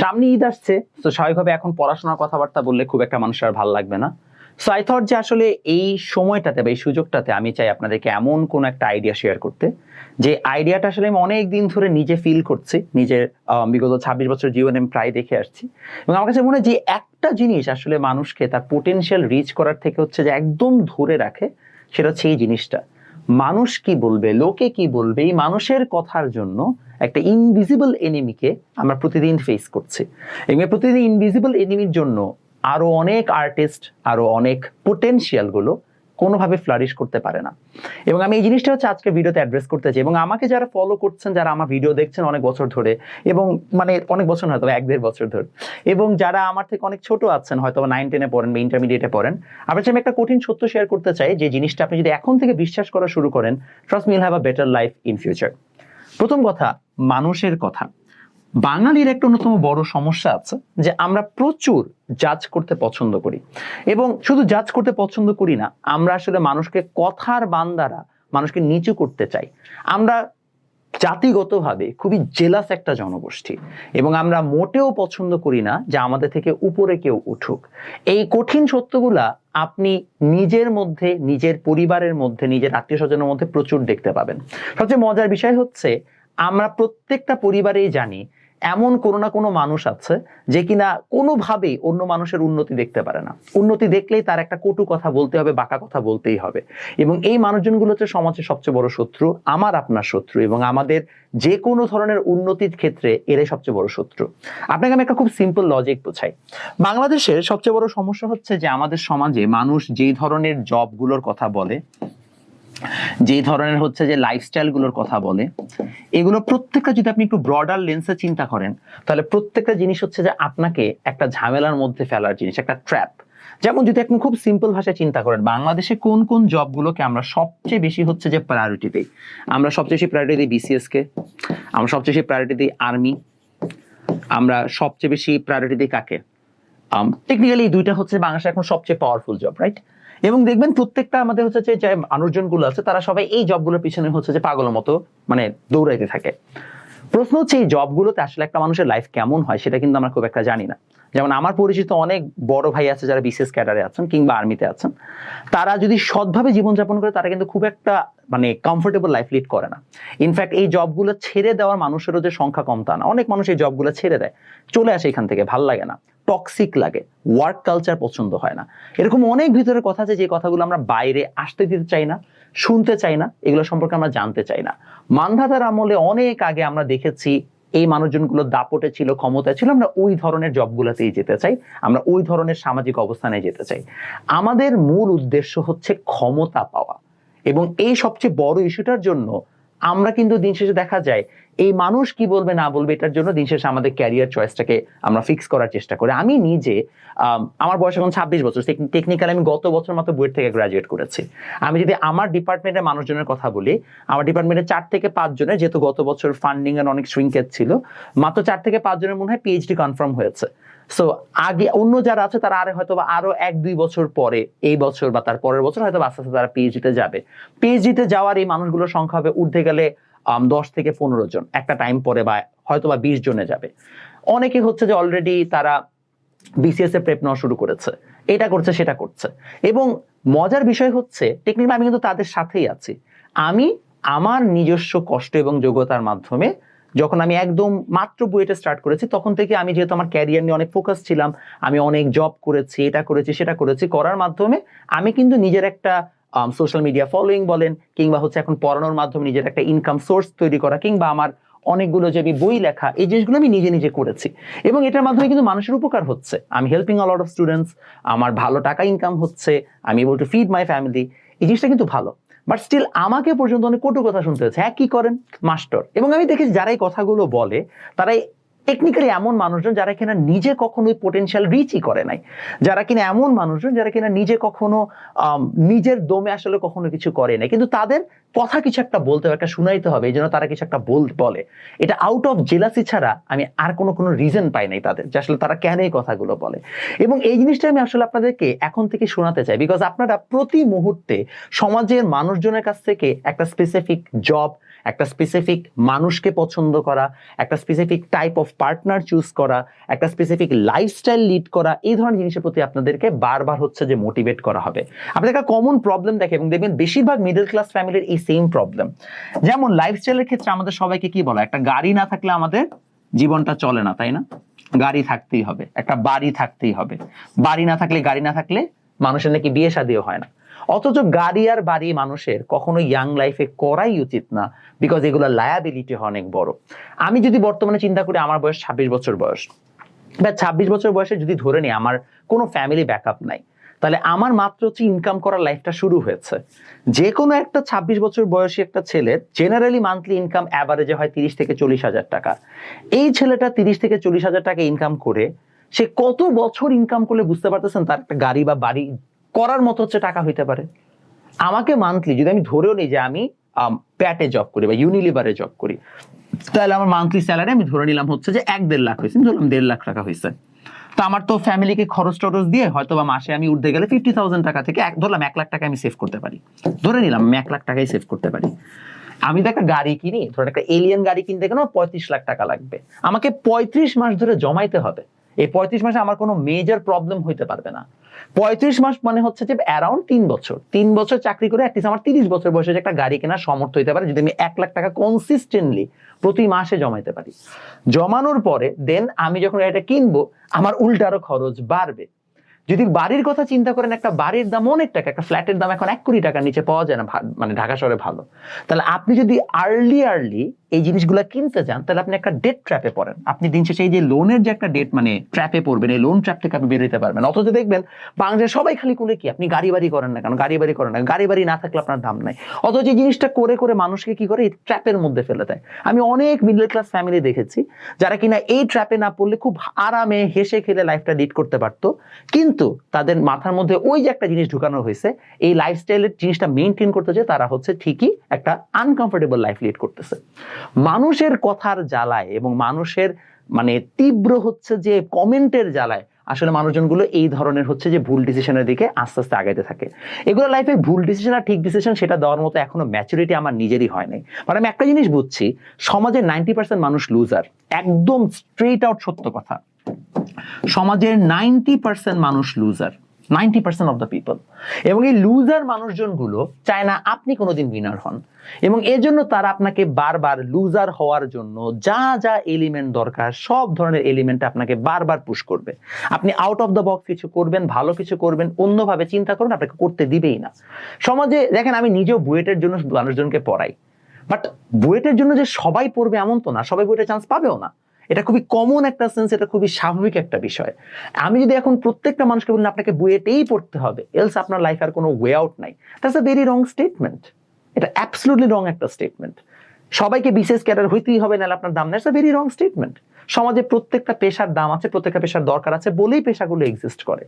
সামনে ঈদ আসছে, তো স্বাভাবিকভাবে এখন পড়াশোনার কথাবার্তা বললে খুব একটা মানুষের আর ভালো লাগবে না। সো আই থট যে আসলে এই সময়টাতে বা এই সুযোগটাতে আমি চাই আপনাদেরকে এমন কোন একটা আইডিয়া শেয়ার করতে, যে আইডিয়াটা আসলে আমি অনেক দিন ধরে নিজে ফিল করছি, নিজের বিগত ছাব্বিশ বছর জীবনে আমি প্রায় দেখে আসছি। এবং আমার কাছে মনে হয় যে একটা জিনিস আসলে মানুষকে তার পোটেনশিয়াল রিচ করার থেকে হচ্ছে যে একদম ধরে রাখে, সেটা হচ্ছে এই জিনিসটা। মানুষ কি বলবে, লোকে কি বলবে, এই মানুষের কথার জন্য একটা ইনভিজিবল এনিমিকে আমরা প্রতিদিন ফেস করছি। এবং প্রতিদিন ইনভিজিবল এনিমির জন্য আরও অনেক আর্টিস্ট আরও অনেক পোটেনশিয়ালগুলো কোনোভাবে ফ্লারিশ করতে পারে না। এবং আমি এই জিনিসটা হচ্ছে আজকে ভিডিওতে অ্যাড্রেস করতে চাই এবং আমাকে যারা ফলো করছেন, যারা আমার ভিডিও দেখছেন অনেক বছর ধরে এবং মানে অনেক বছর হয়তো এক দেড় বছর ধরে এবং যারা আমার থেকে অনেক ছোট আছেন, হয়তো নাইন টেনে পড়েন বা ইন্টারমিডিয়েটে পড়েন, আপনার আমি একটা কঠিন সত্য শেয়ার করতে চাই যে জিনিসটা আপনি যদি এখন থেকে বিশ্বাস করা শুরু করেন trust will have a better life in future প্রথম কথা, মানুষের কথা। বাঙালির একটা অন্যতম বড় সমস্যা আছে যে আমরা প্রচুর জাজ করতে পছন্দ করি। এবং শুধু জাজ করতে পছন্দ করি না, আমরা আসলে মানুষকে কথার বান্দারা মানুষকে নিচু করতে চাই। আমরা জাতিগতভাবে খুবই জেলাস একটা জনগোষ্ঠী এবং আমরা মোটেও পছন্দ করি না যে আমাদের থেকে উপরে কেউ উঠুক। এই কঠিন সত্যগুলা আপনি নিজের মধ্যে, নিজের পরিবারের মধ্যে, নিজের আত্মীয় স্বজনের মধ্যে প্রচুর দেখতে পাবেন। সবচেয়ে মজার বিষয় হচ্ছে, আমরা প্রত্যেকটা পরিবারেই জানি এমন কোনো না কোনো মানুষ আছে যে কিনা কোনোভাবেই অন্য মানুষের উন্নতি দেখতে পারে না। উন্নতি দেখলেই তার একটা কটু কথা বলতে হবে, বাঁকা কথা বলতেই হবে। এবং এই মানুষজনগুলো হচ্ছে সমাজের সবচেয়ে বড় শত্রু, আমার আপনার শত্রু এবং আমাদের যে কোনো ধরনের উন্নতির ক্ষেত্রে এরাই সবচেয়ে বড় শত্রু। আপনাকে আমি একটা খুব সিম্পল লজিক বোঝাই। বাংলাদেশের সবচেয়ে বড় সমস্যা হচ্ছে যে আমাদের সমাজে মানুষ যেই ধরনের জবগুলোর কথা বলে যেই ধরনের হচ্ছে যে লাইফস্টাইলগুলোর কথা বলে, এগুলো প্রত্যেকটা যদি আপনি একটু ব্রডার লেন্সে চিন্তা করেন, তাহলে প্রত্যেকটা জিনিস হচ্ছে যে আপনাকে একটা ঝামেলার মধ্যে ফেলার জিনিস, একটা ট্র্যাপ যেমন যদি আপনি খুব সিম্পল ভাষায় চিন্তা করেন, বাংলাদেশে কোন কোন জবগুলোকে আমরা সবচেয়ে বেশি হচ্ছে যে প্রায়োরিটি দিই? আমরা সবচেয়ে বেশি প্রায়োরিটি দিই বিসিএস কে, আমরা সবচেয়ে বেশি প্রায়োরিটি দিই আর্মি আমরা সবচেয়ে বেশি প্রায়োরিটি দিই কাকে? টেকনিক্যালি দুইটা হচ্ছে বাংলাদেশে এখন সবচেয়ে পাওয়ারফুল জব রাইট এবং দেখবেন প্রত্যেকটা আমাদের হচ্ছে যে মানুষজনগুলো আছে, তারা সবাই এই জবগুলোর পিছনে হচ্ছে যে পাগলের মতো মানে দৌড়াইতে থাকে। প্রশ্ন হচ্ছে, এই জবগুলোতে আসলে একটা মানুষের লাইফ কেমন হয়, সেটা কিন্তু আমরা খুব একটা জানি না। যেমন আমার পরিচিত অনেক বড় ভাই আছে যারা বিশেষ ক্যাডারে আছেন কিংবা আর্মিতে আছেন, তারা যদি সৎভাবে জীবনযাপন করে, তারা কিন্তু খুব একটা মানে কমফোর্টেবল লাইফ লিড করে না। ইনফ্যাক্ট এই জবগুলো ছেড়ে দেওয়ার মানুষেরও যে সংখ্যা কম তা না। অনেক মানুষ এই জবগুলো ছেড়ে দেয়। চলে আসে এখান থেকে, ভালো লাগে না। টক্সিক লাগে। ওয়ার্ক কালচার পছন্দ হয় না। এরকম অনেক ভিতরের কথা আছে যে কথাগুলো আমরা বাইরে আসতে দিতে চাই না, শুনতে চাই না, এগুলো সম্পর্কে আমরা জানতে চাই না। মানধাতার আমলে অনেক আগে আমরা দেখেছি এই মানুষজনগুলো দাপটে ছিল ক্ষমতা ছিল, আমরা ওই ধরনের জবগুলোতেই যেতে চাই, আমরা ওই ধরনের সামাজিক অবস্থানে যেতে চাই। আমাদের মূল উদ্দেশ্য হচ্ছে ক্ষমতা পাওয়া এবং এই সবচেয়ে বড় ইস্যুটার জন্য আমরা কিন্তু দিন শেষে দেখা যায় এই মানুষ কি বলবে না বলবে এটার জন্য দিন শেষে আমাদের ক্যারিয়ার চয়েসটাকে আমরা ফিক্স করার চেষ্টা করি। আমি নিজে আম, আমার বয়স এখন ছাব্বিশ বছর টেকনিক্যাল আমি গত বছর মাত্র বুয়েট থেকে গ্রাজুয়েট করেছি। আমি যদি আমার ডিপার্টমেন্টের মানুষজনের কথা বলি আমার ডিপার্টমেন্টে চার থেকে পাঁচ জনের যেহেতু গত বছর ফান্ডিং এর অনেক শ্রিঙ্কেজ ছিল মাত্র চার থেকে পাঁচ জনের মনে হয় পিএইচডি কনফার্ম হয়েছে। সো আগে অন্য যারা আছে তারা আরে হয়তো আরও এক দুই বছর পরে এই বছর বা তার পরের বছর হয়তো আস্তে আস্তে তারা পিএইচডিতে যাবে। পিএইচডিতে যাওয়ার এই মানুষগুলোর সংখ্যা হবে উঠতে গেলে দশ থেকে পনেরো জন। একটা টাইম পরে বা হয়তো বা বিশ জনে যাবে। অনেকে হচ্ছে যে অলরেডি তারা বিসিএস এ প্রেপ নেওয়া শুরু করেছে। এটা করছে, সেটা করছে। এবং মজার বিষয় হচ্ছে টেকনিক্যালি আমি কিন্তু তাদের সাথেই আছি। আমি আমার নিজস্ব কষ্ট এবং যোগ্যতার মাধ্যমে যখন আমি একদম মাত্র বুয়েটে স্টার্ট করেছি, তখন থেকে আমি যেহেতু আমার ক্যারিয়ার নিয়ে অনেক ফোকাস ছিলাম, আমি অনেক জব করেছি, এটা করেছি, সেটা করেছি, করার মাধ্যমে আমি কিন্তু নিজের একটা সোশ্যাল মিডিয়া ফলোয়িং বলেন কিংবা হচ্ছে এখন পড়ানোর মাধ্যমে নিজের একটা ইনকাম সোর্স তৈরি করা কিংবা আমার অনেকগুলো যে আমি বই লেখা, এই জিনিসগুলো আমি নিজে নিজে করেছি। এবং এটার মাধ্যমে কিন্তু মানুষের উপকার হচ্ছে। আমি হেল্পিং লট অফ স্টুডেন্টস আমার ভালো টাকা ইনকাম হচ্ছে আমি able to feed my family এই জিনিসটা কিন্তু ভালো। বাট স্টিল আমাকে পর্যন্ত অনেক কটু কথা শুনতে হচ্ছে হ্যাঁ কি করেন? মাস্টার এবং আমি দেখেছি যারা এই কথাগুলো বলে, তারাই টেকনিক্যালি এমন মানুষজন যারা কিনা নিজে কখনো ওই পোটেনশিয়াল রিচই করে নাই। যারা কিনা এমন মানুষজন যারা কিনা নিজে কখনো নিজের দমে আসলে কখনো কিছু করে নাই। কিন্তু তাদের কথা কিছু একটা বলতে হবে, একটা শুনাইতে হবে, এই জন্য তারা কিছু একটা বল, বলে। এটা আউট অফ জেলাসি ছাড়া আমি আর কোনো কোনো রিজন পাই নাই তাদের, যে আসলে তারা কেন এই কথাগুলো বলে। এবং এই জিনিসটা আমি আসলে আপনাদেরকে এখন থেকে শোনাতে চাই বিকজ আপনারা প্রতি মুহূর্তে সমাজের মানুষজনের কাছ থেকে একটা স্পেসিফিক জব একটা স্পেসিফিক মানুষকে পছন্দ করা, একটা specific type of partner choose করা, একটা স্পেসিফিক লাইফস্টাইল লিড করা, এই ধরনের জিনিসের প্রতি আপনাদেরকে বারবার হচ্ছে যে মোটিভেট করা হবে। আপনাদের একটা কমন প্রবলেম দেখে এবং দেখবেন বেশিরভাগ মিডল ক্লাস ফ্যামিলির এই সেম প্রবলেম যেমন লাইফস্টাইলের ক্ষেত্রে আমাদের সবাইকে কি বলা একটা গাড়ি না থাকলে আমাদের জীবনটা চলে না, তাই না? গাড়ি থাকতেই হবে, একটা বাড়ি থাকতেই হবে। বাড়ি না থাকলে, গাড়ি না থাকলে মানুষের নাকি বিয়ে শাদিও হয় না। অথচ গাড়ি আর বাড়ি মানুষের কখনো ইয়াং লাইফে করাই উচিত না বিকজ এগুলো লায়াবিলিটি অনেক বড়। আমি যদি বর্তমানে চিন্তা করি, আমার বয়স ছাব্বিশ বছর বয়স। বা ছাব্বিশ বছর বয়সে যদি ধরে নিই, আমার কোনো ফ্যামিলি ব্যাকআপ নাই, তাহলে আমার মাত্র হচ্ছে ইনকাম করার লাইফটা শুরু হয়েছে। যে কোনো একটা ছাব্বিশ বছর বয়সী একটা ছেলের জেনারেলি মান্থলি ইনকাম অ্যাভারেজে হয় তিরিশ থেকে চল্লিশ হাজার টাকা। এই ছেলেটা তিরিশ থেকে চল্লিশ হাজার টাকা ইনকাম করে, সে কত বছর ইনকাম করলে বুঝতে পারতেছেন তার একটা গাড়ি বা বাড়ি করার মতো হচ্ছে টাকা হইতে পারে। আমাকে মান্থলি যদি আমি ধরেও নিই যে আমি প্যাটে জব করি বা ইউনিলিভারে জব করি, তাহলে আমার মান্থলি স্যালারি আমি ধরে নিলাম হচ্ছে যে এক দেড় লাখ হয়েছে। ধরলাম দেড় লাখ টাকা হয়েছে। তো আমার তো ফ্যামিলিকে খরচ টরচ দিয়ে হয়তো বা মাসে আমি উঠতে গেলে ফিফটি থাউজেন্ড টাকা থেকে এক, ধরলাম এক লাখ টাকা আমি সেভ করতে পারি। ধরে নিলাম আমি এক লাখ টাকাই সেভ করতে পারি। আমি তো একটা গাড়ি কিনি, ধরেন একটা এলিয়ান গাড়ি কিনতে গেলে আমার পঁয়ত্রিশ লাখ টাকা লাগবে। আমাকে পঁয়ত্রিশ মাস ধরে জমাইতে হবে। এই পঁয়ত্রিশ মাসে আমার কোনো মেজর প্রবলেম হইতে পারবে না। পঁয়ত্রিশ মাস মানে হচ্ছে যে অ্যারাউন্ড তিন বছর। তিন বছর চাকরি করে অ্যাটলিস্ট আমার তিরিশ বছর বয়সে একটা গাড়ি কেনার সমর্থ হইতে পারে, যদি আমি এক লাখ টাকা কনসিস্টেন্টলি প্রতি মাসে জমাইতে পারি। জমানোর পরে দেন আমি যখন গাড়িটা কিনবো, আমার উল্টারও খরচ বাড়বে। যদি বাড়ির কথা চিন্তা করেন, একটা বাড়ির দাম অনেক টাকা, একটা ফ্ল্যাটের দাম এখন এক কোটি টাকার নিচে পাওয়া যায় না মানে ঢাকা শহরে ভালো। তাহলে আপনি যদি আর্লি আর্লি এই জিনিসগুলো কিনতে যান, তাহলে আপনি একটা ডেট ট্র্যাপে পড়েন। আপনি দিন শেষে এই যে লোনের যে একটা ডেট মানে ট্র্যাপে পড়বেন, এই লোন ট্র্যাপ থেকে আপনি বেরোতে পারবেন। অথচ দেখবেন বাংলাদেশে সবাই খালি করে কি? আপনি গাড়ি বাড়ি করেন না কেন? গাড়ি বাড়ি করেন না গাড়ি বাড়ি না থাকলে আপনার দাম নাই। অথচ এই জিনিসটা করে করে মানুষকে কি করে? এই ট্র্যাপের মধ্যে ফেলে দেয়। আমি অনেক মিডল ক্লাস ফ্যামিলি দেখেছি, যারা কিনা এই ট্র্যাপে না পড়লে খুব আরামে হেসে খেলে লাইফটা লিড করতে পারতো। কিন্তু তাদের মাথার মধ্যে ওই যে একটা জিনিস ঢুকানো হয়েছে, এই লাইফস্টাইলের জিনিসটা মেনটেন করতে যে তারা হচ্ছে ঠিকই একটা আনকমফোর্টেবল লাইফ লিড করতেছে। মানুষের কথার জ্বালায় এবং মানুষের মানে তীব্র হচ্ছে যে কমেন্টের জ্বালায় আসলে মানুষজনগুলো এই ধরনের হচ্ছে যে ভুল ডিসিশনের দিকে আস্তে আস্তে আগাইতে থাকে। এগুলো লাইফে ভুল ডিসিশন আর ঠিক ডিসিশন সেটা দেওয়ার মতো এখনও ম্যাচুরিটি আমার নিজেরই হয় নাই মানে আমি একটা জিনিস বুঝছি, সমাজের নাইনটি পার্সেন্ট মানুষ লুজার একদম স্ট্রেট আউট সত্য কথা। সমাজের নাইনটি পার্সেন্ট মানুষ loser ninety percent of the people এবং এই লুজার মানুষজনগুলো চায় না আপনি কোনোদিন উইনার হন। এবং এজন্য তারা আপনাকে বারবার লুজার হওয়ার জন্য যা যা এলিমেন্ট দরকার, সব ধরনের এলিমেন্ট আপনাকে বারবার পুশ করবে। আপনি আউট অফ দ্য বক্স কিছু করবেন, ভালো কিছু করবেন, অন্যভাবে চিন্তা করবেন, আপনাকে করতে দিবেই না। সমাজে দেখেন, আমি নিজেও বুয়েটের জন্য মানুষজনকে পড়াই। বাট বুয়েটের জন্য যে সবাই পড়বে এমন তো না, সবাই বুয়েটের চান্স পাবেও না। এটা খুবই কমন একটা সেন্স এটা খুবই স্বাভাবিক একটা বিষয়। আমি যদি এখন প্রত্যেকটা মানুষকে বলি আপনাকে বুয়েটেই পড়তে হবে এলস আপনার লাইফ আর কোনো ওয়ে আউট নাই। That's a very wrong statement এটা অ্যাবসলুটলি রং একটা স্টেটমেন্ট সবাইকে বিশেষ ক্যাডার হইতেই হবে, নাহলে আপনার দাম নেই। ভেরি রং স্টেটমেন্ট সমাজে প্রত্যেকটা পেশার দাম আছে, প্রত্যেকটা পেশার দরকার আছে বলেই পেশাগুলো এক্সিস্ট করে।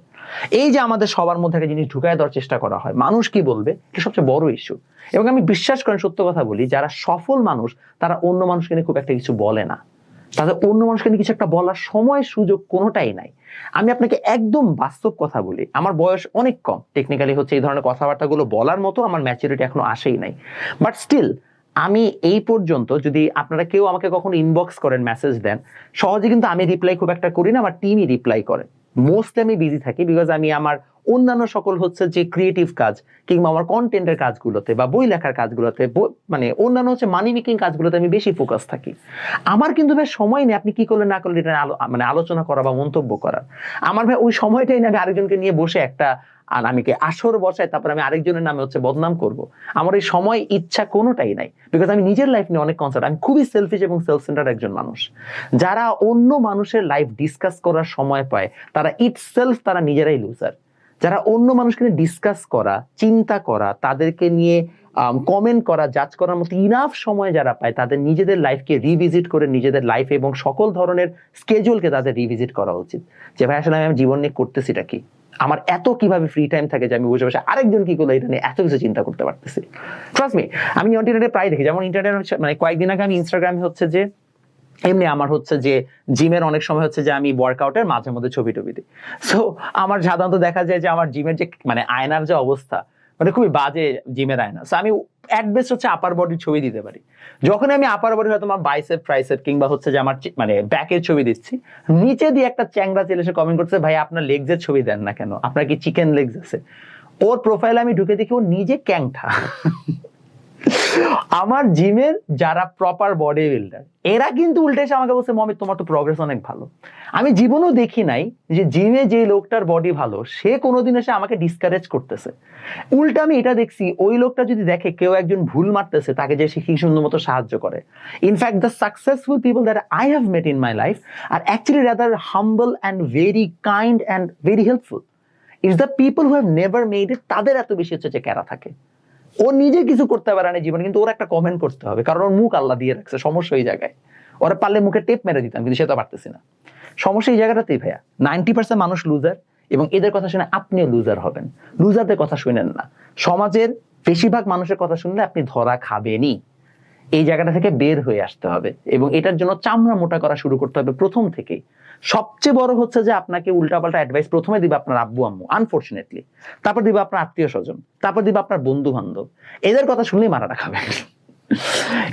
এই যে আমাদের সবার মধ্যে একটা জিনিস ঢুকায় দেওয়ার চেষ্টা করা হয়, মানুষ কি বলবে? এটা সবচেয়ে বড় ইস্যু এবং আমি বিশ্বাস করেন, সত্য কথা বলি, যারা সফল মানুষ, তারা অন্য মানুষকে নিয়ে খুব একটা কিছু বলে না। তাদের অন্য মানুষকে নিয়ে কিছু একটা বলার সময় সুযোগ কোনোটাই নাই। আমি আপনাকে একদম বাস্তব কথা বলি, আমার বয়স অনেক কম। টেকনিক্যালি হচ্ছে এই ধরনের কথাবার্তাগুলো বলার মতো আমার ম্যাচুরিটি এখনও আসেই নাই। বাট স্টিল আমি এই পর্যন্ত যদি আপনারা কেউ আমাকে কখনো ইনবক্স করেন মেসেজ দেন, সহজে কিন্তু আমি রিপ্লাই খুব একটা করি না, আমার টিমই রিপ্লাই করে। মোস্টলি আমি বিজি থাকি বিকজ আমি আমার অন্যান্য সকল হচ্ছে যে ক্রিয়েটিভ কাজ কিংবা আমার কন্টেন্টের কাজগুলোতে বা বই লেখার কাজগুলোতে মানে অন্যান্য হচ্ছে মানি মেকিং কাজগুলোতে আমি বেশি ফোকাস থাকি। আমার কিন্তু ভাই সময় নেই আপনি কি করলেন না করলেন এটা মানে আলোচনা করা বা মন্তব্য করা। আমার ভাই ওই সময়টাই না আমি আরেকজনকে নিয়ে বসে একটা আর আমি কি আসর বসাই, তারপর আমি আরেকজনের নামে হচ্ছে বদনাম করব। আমার এই সময় ইচ্ছা কোনোটাই নাই। বিকজ আমি নিজের লাইফ নিয়ে অনেক কনসার্ট আমি খুবই সেলফিশ এবং সেলফ সেন্টার একজন মানুষ। যারা অন্য মানুষের লাইফ ডিসকাস করার সময় পায়, তারা ইট সেলফ তারা নিজেরাই লুজার যারা অন্য মানুষকে নিয়ে ডিসকাস করা, চিন্তা করা, তাদেরকে নিয়ে কমেন্ট করা জাজ করার মতো ইনাফ সময় যারা পায়, তাদের নিজেদের লাইফকে রিভিজিট করে নিজেদের লাইফ এবং সকল ধরনের স্কেজুলকে তাদের রিভিজিট করা উচিত। যে ভাই, আসলে আমি জীবন নিয়ে করতেছিটা কি? আমার এত কীভাবে ফ্রি টাইম থাকে যে আমি বসে বসে আরেকজন কি করল এটা নিয়ে এত কিছু চিন্তা করতে পারতেছি। ট্রাস্ট মি আমি ইন্টারনেটে প্রায় দেখি। যেমন ইন্টারনেট হচ্ছে মানে কয়েকদিন আগে আমি ইনস্টাগ্রামে হচ্ছে যে, এমনি আমার হচ্ছে যে জিমের অনেক সময় হচ্ছে যে আমি ওয়ার্কআউটের মাঝে মধ্যে ছবি টবি দিই। সো আমার সাধারণত দেখা যায় যে আমার জিমের যে মানে আয়নার যে অবস্থা মানে খুবই বাজে জিমের আয়না সো আমি অ্যাট বেস্ট হচ্ছে আপার বডির ছবি দিতে পারি। যখন আমি আপার বডি হয়তো আমার বাইসেপ ফ্রাইসেপ কিংবা হচ্ছে যে আমার মানে ব্যাকের ছবি দিচ্ছি, নিচে দিয়ে একটা চ্যাংরা ছেলে এসে কমেন্ট করছে ভাই, আপনার লেগসের ছবি দেন না কেন? আপনার কি চিকেন লেগস আছে? ওর প্রোফাইলে আমি ঢুকে দেখি ও নিজে ক্যাংঠা আমার জিমের যারা প্রপার বডি বিল্ডার এরা কিন্তু উল্টে এসে আমাকে বলছে, মমি, তোমার তো প্রগ্রেস অনেক ভালো। আমি জীবনেও দেখি নাই যে জিমে যে লোকটার বডি ভালো, সে কোনোদিন এসে আমাকে ডিসকারেজ করতেছে। উল্টা আমি এটা দেখছি, ওই লোকটা যদি দেখে কেউ একজন ভুল মারতেছে, তাকে যে সে কি সুন্দর মতো সাহায্য করে। In fact the successful people that I have met in my life are actually rather humble and very kind and very helpful is the people who have never made it তাদের এত বেশি হচ্ছে যে ক্যারা থাকে। ও নিজে কিছু করতে পারে না জীবনে, কিন্তু ওর একটা কমেন্ট করতে হবে। কারণ ওর মুখ আল্লাহ দিয়ে রাখছে, সমস্যা ওই জায়গায়। ওরা পারলে মুখে টেপ মেরে দিতাম, কিন্তু সেটা পারতেছি না। সমস্যা এই জায়গাটাতেই ভাইয়া নাইনটি পার্সেন্ট মানুষ লুজার এবং এদের কথা শুনে আপনিও লুজার হবেন। লুজারদের কথা শুনেন না। সমাজের বেশিরভাগ মানুষের কথা শুনলে আপনি ধরা খাবেনই। এই জায়গাটা থেকে বের হয়ে আসতে হবে এবং এটার জন্য চামড়া মোটা করা শুরু করতে হবে প্রথম থেকেই। সবচেয়ে বড় হচ্ছে যে আপনাকে উল্টাপাল্টা অ্যাডভাইস প্রথমে দিবে আপনার আব্বু, আম্মু আনফর্চুনেটলি তারপর দিবে আপনার আত্মীয় স্বজন। তারপর দিবে আপনার বন্ধু বান্ধব এদের কথা শুনলেই মারাটা খাবেন।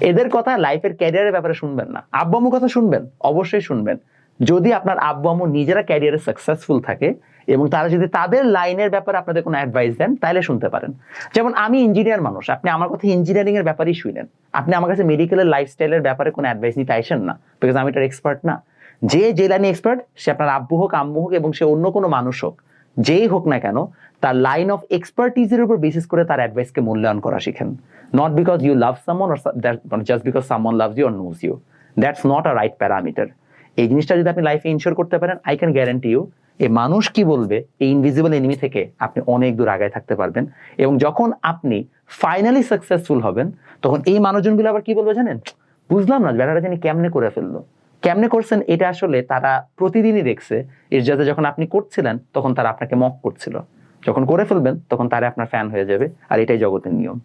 এদের কথা লাইফের ক্যারিয়ারের ব্যাপারে শুনবেন না। আব্বু, আম্মুর কথা শুনবেন? অবশ্যই শুনবেন। যদি আপনার আব্বু, আম্মু নিজেরা ক্যারিয়ারে সাকসেসফুল থাকে এবং তারা যদি তাদের লাইনের ব্যাপারে আপনাদের কোনো অ্যাডভাইস দেন, তাহলে শুনতে পারেন। যেমন আমি ইঞ্জিনিয়ার মানুষ। আপনি আমার কথা ইঞ্জিনিয়ারিং এর ব্যাপারেই শুনেন। আপনি আমার কাছে মেডিকেলের লাইফস্টাইলের ব্যাপারে কোনো অ্যাডভাইস নিতে আসেন না। বিকজ আমি এটার এক্সপার্ট না। যে লাইনে এক্সপার্ট সে আপনার আব্বু হোক, আম্মু হোক এবং সে অন্য কোনো মানুষ হোক, যেই হোক না কেন, তার লাইন অফ এক্সপার্টিজের উপর বেসিস করে তার অ্যাডভাইসকে মূল্যায়ন করা শিখেন। Not because you love someone or just because someone loves you or knows you that's not a right parameter এই জিনিসটা যদি আপনি লাইফে ইনশোর করতে পারেন আই ক্যান গ্যারান্টি ইউ এই মানুষ কি বলবে, এই ইনভিজিবল এনিমি থেকে আপনি অনেক দূর আগায় থাকতে পারবেন এবং যখন আপনি ফাইনালি সাকসেসফুল হবেন, তখন এই মানুষজনগুলো আবার কি বলবে জানেন? বুঝলাম না বেড়াটা জানি কেমনে করে ফেলল। কেমনে করছেন এটা আসলে তারা প্রতিদিনই দেখছে। যাতে যখন আপনি করছিলেন, তখন তারা আপনাকে মক করছিল। যখন করে ফেলবেন, তখন তারা আপনার ফ্যান হয়ে যাবে। আর এটাই জগতের নিয়ম।